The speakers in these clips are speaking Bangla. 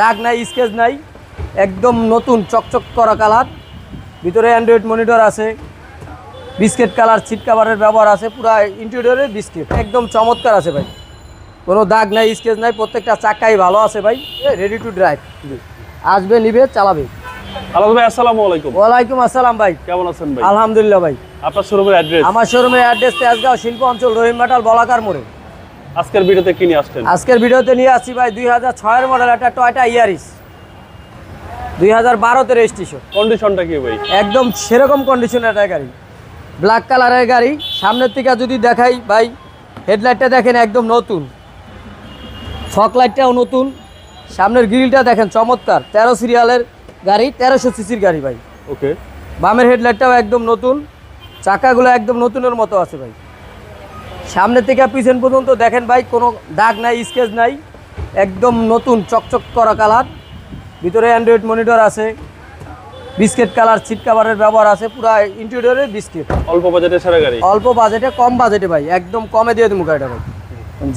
দাগ নাই স্কেচ নাই একদম নতুন চকচক করা কালার। ভিতরে অ্যান্ড্রয়েড মনিটর আছে বিস্কিট কালার সিট কাভারের ব্যবহার আছে পুরো ইন্টেরিয়রে বিস্কিট একদম চমৎকার আছে ভাই। কোনো দাগ নাই স্কেচ নাই প্রত্যেকটা চাকাই ভালো আছে ভাই। রেডি টু ড্রাইভ আসবে নিবে চালাবে। ভাই আসসালামু আলাইকুম। ওয়ালাইকুম আসসালাম ভাই। কেমন আছেন ভাই? আলহামদুলিল্লাহ ভাই। আপনার শোরুমের অ্যাড্রেস আমার শোরুমের অ্যাড্রেস তেজগাঁও শিল্প অঞ্চল রহিম রহিমবাটাল বলাকার মোড়ে। আজকের ভিডিওতে কি নিয়ে আসছেন? আজকের ভিডিওতে নিয়ে আসছি ভাই দুই হাজার ছয়ের মডেল একটা টয়টা ইয়ারিস দুই হাজার বারোতে রেজিস্ট্রেশন কন্ডিশনটা কি ভাই? একদম সেরকম কন্ডিশনের একটা গাড়ি। ব্ল্যাক কালারের গাড়ি। সামনের থেকে যদি দেখাই ভাই হেডলাইটটা দেখেন একদম নতুন। ফক লাইটটাও নতুন। সামনের গ্রিলটা দেখেন চমৎকার। তেরো সিরিয়ালের গাড়ি তেরোশো সিসির গাড়ি ভাই। ওকে বামের হেডলাইটটাও একদম নতুন। চাকাগুলো একদম নতুনের মতো আছে ভাই। সামনে থেকে পিছন পর্যন্ত দেখেন ভাই কোনো দাগ নাই স্কেচ নাই একদম নতুন চকচক করা কালার। ভিতরে অ্যান্ড্রয়েড মনিটর আছে বিস্কিট কালার সিট কাভারের ব্যবহার আছে পুরো ইন্টেরিয়রে বিস্কিট। অল্প বাজেটে সেরা গাড়ি। অল্প বাজেটে কম বাজেটে ভাই একদম কমে দিয়ে দেবো গাড়িটা ভাই।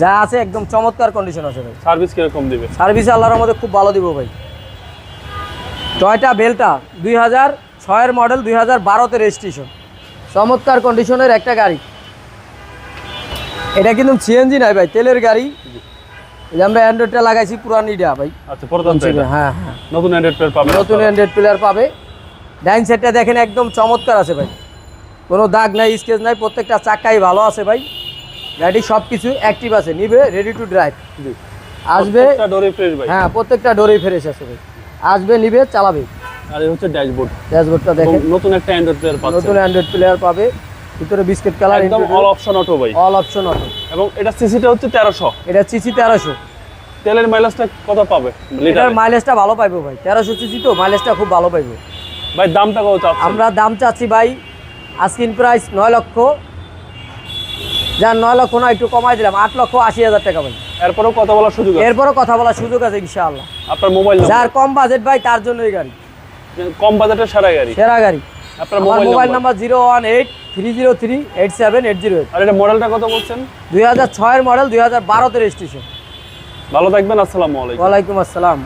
যা আছে একদম চমৎকার কন্ডিশন আছে ভাই। সার্ভিস কীরকম দিবে? সার্ভিস আল্লাহর মধ্যে খুব ভালো দিব ভাই। টয়টা বেলটা দুই হাজার ছয়ের মডেল দুই হাজার বারোতে রেজিস্ট্রেশন চমৎকার কন্ডিশনের একটা গাড়ি। এটা কিন্তু সিএনজি নাই ভাই তেলের গাড়ি। এই যে আমরা অ্যান্ড্রয়েডটা লাগাইছি পুরান ইডা ভাই। আচ্ছা হ্যাঁ হ্যাঁ। নতুন অ্যান্ড্রয়েড প্লেয়ার পাবেন নতুন অ্যান্ড্রয়েড প্লেয়ার পাবে। ডাইন সাইডটা দেখেন একদম চমৎকার আছে ভাই। কোনো দাগ নাই স্কেচ নাই প্রত্যেকটা চাকাই ভালো আছে ভাই। গাড়ি সব কিছু অ্যাক্টিভ আছে নিবে রেডি টু ড্রাইভ আসবে ডোরে হ্যাঁ প্রত্যেকটা ডোরেই ফ্রেশ আছে ভাই। আসবে নিবে চালাবে। আর হচ্ছে ড্যাশবোর্ড ড্যাশবোর্ডটা দেখেন। নতুন একটা অ্যান্ড্রয়েড প্লেয়ার নতুন অ্যান্ড্রয়েড প্লেয়ার পাবে। ভিতরে বিস্কিট কালার একদম অল অপশন অটো ভাই। অল অপশন অটো এবং এটা সিসিটা হচ্ছে তেরোশো। এটা সিসি তেরোশো। তেলের মাইলেজটা কত পাবে? লিটার। মাইলেজটা ভালো পাইবো ভাই। তেরোশো সিসি তো মাইলেজটা খুব ভালো পাইবো। ভাই দামটা কত চাচ্ছেন? আমরা দাম চাচ্ছি ভাই আস্কিন প্রাইস নয় লক্ষ। যার নয় লক্ষ নয় একটু কমাই দিলাম আট লক্ষ আশি হাজার টাকা ভাই। এরপরও কথা বলার সুযোগ আছে? এরপরও কথা বলার সুযোগ আছে ইনশাআল্লাহ। আপনার মোবাইল যার কম বাজেট ভাই তার জন্য এই গাড়ি। কম বাজেটের সেরা গাড়ি। সেরা গাড়ি। আপনার mobile number zero one eight three zero three eight seven eight zero eight আর এটা মডেলটা কত বলছেন? দুই হাজার ছয়ের মডেল দুই হাজার বারোতে রেজিস্ট্রেশন ভালো থাকবেন আসসালামু আলাইকুম। ওয়ালাইকুম আসসালাম।